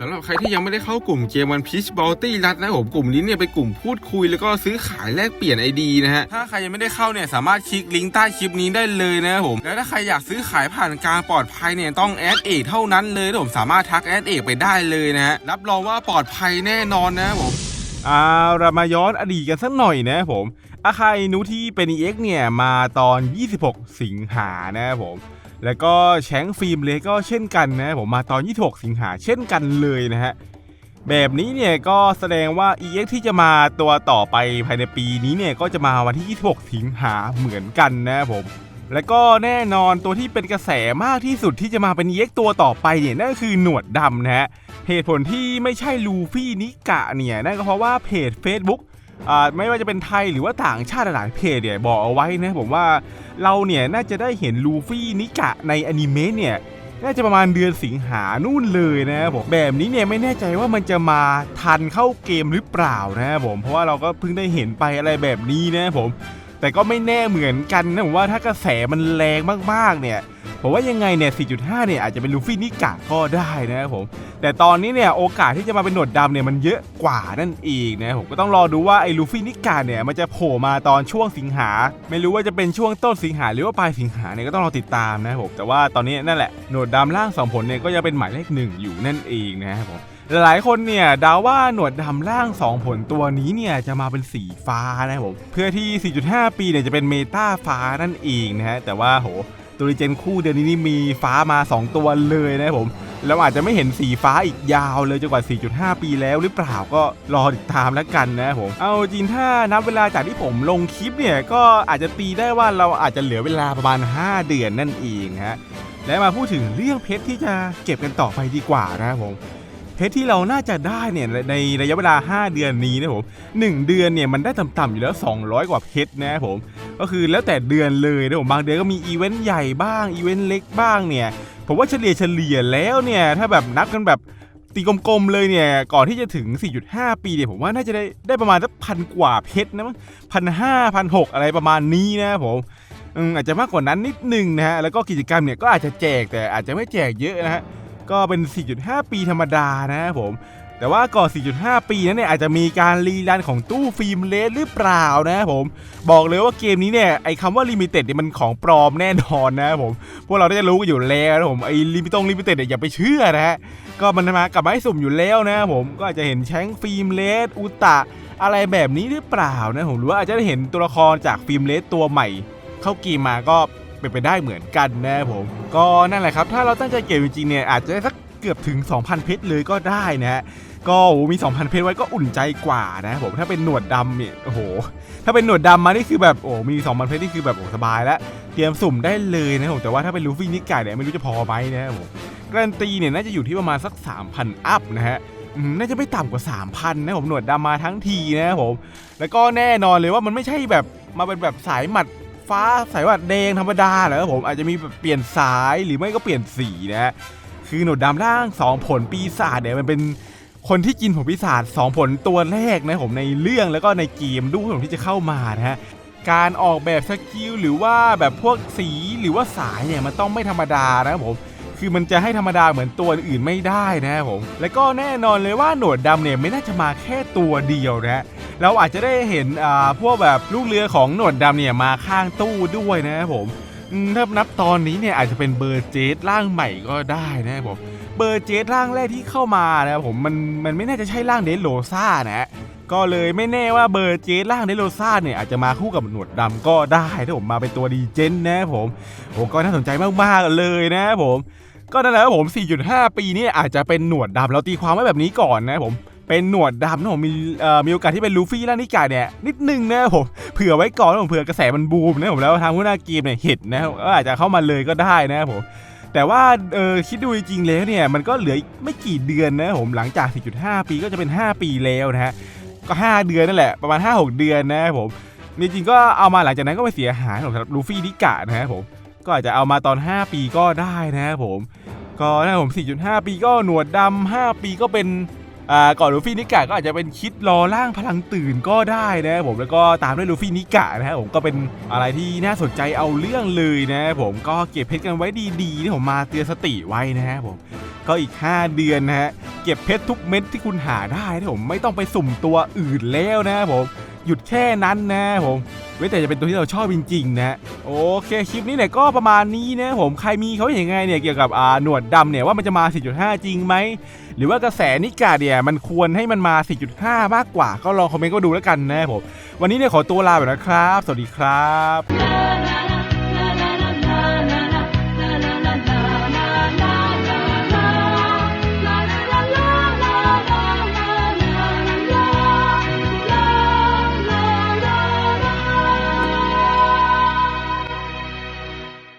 สำหรับใครที่ยังไม่ได้เข้ากลุ่มเกมวันพีชบอลตี้รัดนะผมกลุ่มนี้เนี่ยเป็นกลุ่มพูดคุยแล้วก็ซื้อขายแลกเปลี่ยนไอดีนะฮะถ้าใครยังไม่ได้เข้าเนี่ยสามารถคลิกลิงก์ใต้คลิปนี้ได้เลยนะผมแล้วถ้าใครอยากซื้อขายผ่านการปลอดภัยเนี่ยต้องแอดเอกเท่านั้นเลยผมสามารถทักแอดเอกไปได้เลยนะฮะรับรองว่าปลอดภัยแน่นอนนะผมเอาเรามาย้อนอดีตกันสักหน่อยนะผมอาคายนุที่เป็น EX เนี่ยมาตอน 26 สิงหานะผม แล้วก็แชงฟิล์มเลก็เช่นกันนะผมมาตอน 26 สิงหาเช่นกันเลยนะฮะแบบนี้เนี่ยก็แสดงว่า EX ที่จะมาตัวต่อไปภายในปีนี้เนี่ยก็จะมาวันที่ 26 สิงหาเหมือนกันนะครับผมแล้วก็แน่นอนตัวที่เป็นกระแสมากที่สุดที่จะมาเป็น EX ตัวต่อไปเนี่ยนั่นคือหนวดดำนะฮะเหตุผลที่ไม่ใช่ลูฟี่นิกะเนี่ยนั่นก็เพราะว่าเพจ Facebook ไม่ว่าจะเป็นไทยหรือว่าต่างชาติหลายเพจเนี่ยบอกเอาไว้นะผมว่าเราเนี่ยน่าจะได้เห็นลูฟี่นิกะในอนิเมะเนี่ยน่าจะประมาณเดือนสิงหานู่นเลยนะครับผมแบบนี้เนี่ยไม่แน่ใจว่ามันจะมาทันเข้าเกมหรือเปล่านะครับผมเพราะว่าเราก็เพิ่งได้เห็นไปอะไรแบบนี้นะครับผม แต่ก็ไม่แน่เหมือนกันนะผมว่าถ้ากระแสมันแรงมากๆเนี่ยผมว่ายังไงเนี่ย 4.5 เนี่ยอาจจะเป็นลูฟี่นิกะก็ได้นะครับผม แต่ตอนนี้เนี่ยโอกาสที่จะมาเป็นหนวดดำเนี่ยมันเยอะกว่านั่นเองนะผมก็ต้องรอดูว่าไอ้ลูฟี่นิกาเนี่ยมันจะโผล่มาตอนช่วงสิงหา ไม่รู้ว่าจะเป็นช่วงต้นสิงหาหรือว่าปลายสิงหาเนี่ยก็ต้องรอติดตามนะครับผมแต่ว่าตอนนี้นั่นแหละหนวดดำล่างสองผลเนี่ยก็ยังเป็นหมายเลขหนึ่งอยู่นั่นเองนะครับผม หลายคนเนี่ยดาว่าหนวดดำล่าง 2 ผลตัวนี้เนี่ยจะมาเป็นสีฟ้านะครับผมเพื่อที่ 4.5 ปีเนี่ยจะเป็นเมตาฟ้านั่นเองนะฮะแต่ว่าโหตัวรีเจนคู่เดือนนี้นี่มีฟ้ามา 2 ตัวเลยนะครับผมแล้วอาจจะไม่เห็นสีฟ้าอีกยาวเลยจนกว่า 4.5 ปีแล้วหรือเปล่าก็รอติดตามแล้วกันนะผม เอาจริงถ้านับเวลาจากที่ผมลงคลิปเนี่ย ก็อาจจะตีได้ว่าเราอาจจะเหลือเวลาประมาณ 5 เดือนนั่นเองฮะ และมาพูดถึงเรื่องเพชรที่จะเก็บกันต่อไปดีกว่านะครับผม เพชรที่เราน่าจะได้เนี่ยในระยะเวลา 5 เดือนนี้นะผม1เดือนเนี่ยมันได้ต่ำๆอยู่แล้ว 200 กว่าเพชรนะครับผมก็คือแล้วแต่เดือนเลยนะผมบางเดือนก็มีอีเวนต์ใหญ่บ้างอีเวนต์เล็กบ้างเนี่ยผมว่าเฉลี่ยเฉลี่ยแล้วเนี่ยถ้าแบบนับกันแบบตีกลมๆเลยเนี่ยก่อนที่จะถึง 4.5 ปีเนี่ยผมว่าน่าจะได้ได้ประมาณสักพันกว่าเพชรนะมั้งพันห้าพันหกอะไรประมาณนี้นะผมอาจจะมากกว่านั้นนิดนึงนะฮะแล้วก็กิจกรรมเนี่ยก็อาจจะแจกแต่อาจจะไม่แจกเยอะนะฮะ ก็เป็น 4.5 ปีธรรมดานะครับผม แต่ว่าก่อน 4.5 ปีนั้นเนี่ยอาจจะมีการรีรันของตู้ฟิล์มเลสหรือเปล่านะครับผม บอกเลยว่าเกมนี้เนี่ยไอ้คำว่าลิมิเต็ดเนี่ยมันของปลอมแน่นอนนะครับผม พวกเราได้รู้กันอยู่แล้วนะผมไอ้ลิมิตงลิมิเต็ดเนี่ยอย่าไปเชื่อนะฮะ ก็มันมากลับมาให้สุ่มอยู่แล้วนะครับผม ก็อาจจะเห็นแชงฟิล์มเลสอุตะอะไรแบบนี้หรือเปล่านะผมหรือว่าอาจจะได้เห็นตัวละครจากฟิล์มเลสตัวใหม่ เข้าเกมมาก็ เป็นไปได้เหมือนกันนะครับผม ก็นั่นแหละครับ ถ้าเราตั้งใจเก็บจริงๆเนี่ยอาจจะได้สักเกือบถึง 2,000 เพชรเลยก็ได้นะฮะก็โหมี 2,000 เพชรไว้ก็อุ่นใจกว่านะผมถ้าเป็นหนวดดำเนี่ยโอ้โห ถ้าเป็นหนวดดำมานี่คือแบบโอ้มี 2,000 เพชรนี่คือแบบโอ้สบายแล้วเตรียมสุ่มได้เลยนะครับผมแต่ว่าถ้าเป็นลูฟี่นิกายเนี่ยไม่รู้จะพอไหมนะครับผมการันตีเนี่ยน่าจะอยู่ที่ประมาณสัก 3,000 อัพนะฮะน่าจะไม่ต่ำกว่า 3,000 นะผมหนวดดำมาทั้งทีนะครับผม แล้วก็แน่นอนเลยว่ามันไม่ใช่แบบมาเป็นแบบสายหมัด ฟ้าสายว่าแดงธรรมดาเหรอครับผมอาจจะมีแบบเปลี่ยนสายหรือไม่ก็เปลี่ยนสีนะฮะคือหนวดดำร่างสองผลปีศาจเนี่ยมันเป็นคนที่กินผลปีศาจ2ผลตัวแรกนะผมในเรื่องแล้วก็ในเกมด้วยผมที่จะเข้ามานะฮะการออกแบบสกิลหรือว่าแบบพวกสีหรือว่าสายเนี่ยมันต้องไม่ธรรมดานะครับผม คือมันจะให้ธรรมดาเหมือนตัวอื่นไม่ได้นะครับผม แล้วก็แน่นอนเลยว่าหนวดดำเนี่ยไม่น่าจะมาแค่ตัวเดียวนะฮะเราอาจจะได้เห็นอ่าพวกแบบลูกเรือของหนวดดำเนี่ยมาข้างตู้ด้วยนะครับผมถ้านับตอนนี้เนี่ยอาจจะเป็นเบอร์เจสร่างใหม่ก็ได้นะครับผมเบอร์เจสร่างแรกที่เข้ามานะครับผมมันมันไม่น่าจะใช่ร่างเดนโรซ่านะก็เลยไม่แน่ว่าเบอร์เจสร่างเดนโรซ่าเนี่ยอาจจะมาคู่กับหนวดดำก็ได้ถ้าผมมาเป็นตัวดีเจนนะครับผมโอ้ก็น่าสนใจมากๆเลยนะครับผม ก็นั่นแหละครับผม 4.5 ปีนี่อาจจะเป็นหนวดดำเราตีความไว้แบบนี้ก่อนนะครับผมเป็นหนวดดำนะผมมีมีโอกาสที่เป็นลูฟี่ล่านิกาเนี่ยนิดนึงนะครับผมเผื่อไว้ก่อนผมเผื่อกระแสมันบูมนะผมแล้วทางหัวหน้าเกมเนี่ยเห็นนะครับก็อาจจะเข้ามาเลยก็ได้นะครับผมแต่ว่าเออคิดดูจริงๆแล้วเนี่ยมันก็เหลืออีกไม่กี่เดือนนะครับผมหลังจาก 4.5 ปีก็จะเป็น 5 ปีแล้วนะฮะก็ 5 เดือนนั่นแหละประมาณ 5-6 เดือนนะครับผมจริงๆก็เอามาหลังจากนั้นก็ไม่เสียหายสำหรับลูฟี่นิกะนะครับผม ก็อาจจะเอามาตอน 5 ปีก็ได้นะครับผม ก็นะครับผม 4.5 ปีก็หนวดดำ5ปีก็เป็นอ่าก่อนลูฟี่นิกะก็อาจจะเป็นคิดรอร่างพลังตื่นก็ได้นะครับผมแล้วก็ตามด้วยลูฟี่นิกะนะครับผมก็เป็นอะไรที่น่าสนใจเอาเรื่องเลยนะครับผมก็เก็บเพชรกันไว้ดีๆที่ผมมาเตือนสติไว้นะครับผมก็อีก 5 เดือนนะฮะเก็บเพชรทุกเม็ดที่คุณหาได้นะผมไม่ต้องไปสุ่มตัวอื่นแล้วนะครับผมหยุดแค่นั้นนะครับผม เว้แต่จะเป็นตัวที่เราชอบจริงๆนะโอเคคลิปนี้เนี่ยก็ประมาณนี้นะผมใครมีเขาอย่างไงเนี่ยเกี่ยวกับอ่าหนวดดำเนี่ยว่ามันจะมา 4.5 จริงไหมหรือว่ากระแสนิกาเนี่ยมันควรให้มันมา 4.5 มากกว่า ก็ลองคอมเมนต์ก็ดูแล้วกันนะผมวันนี้เนี่ยขอตัวลาไปนะครับ สวัสดีครับ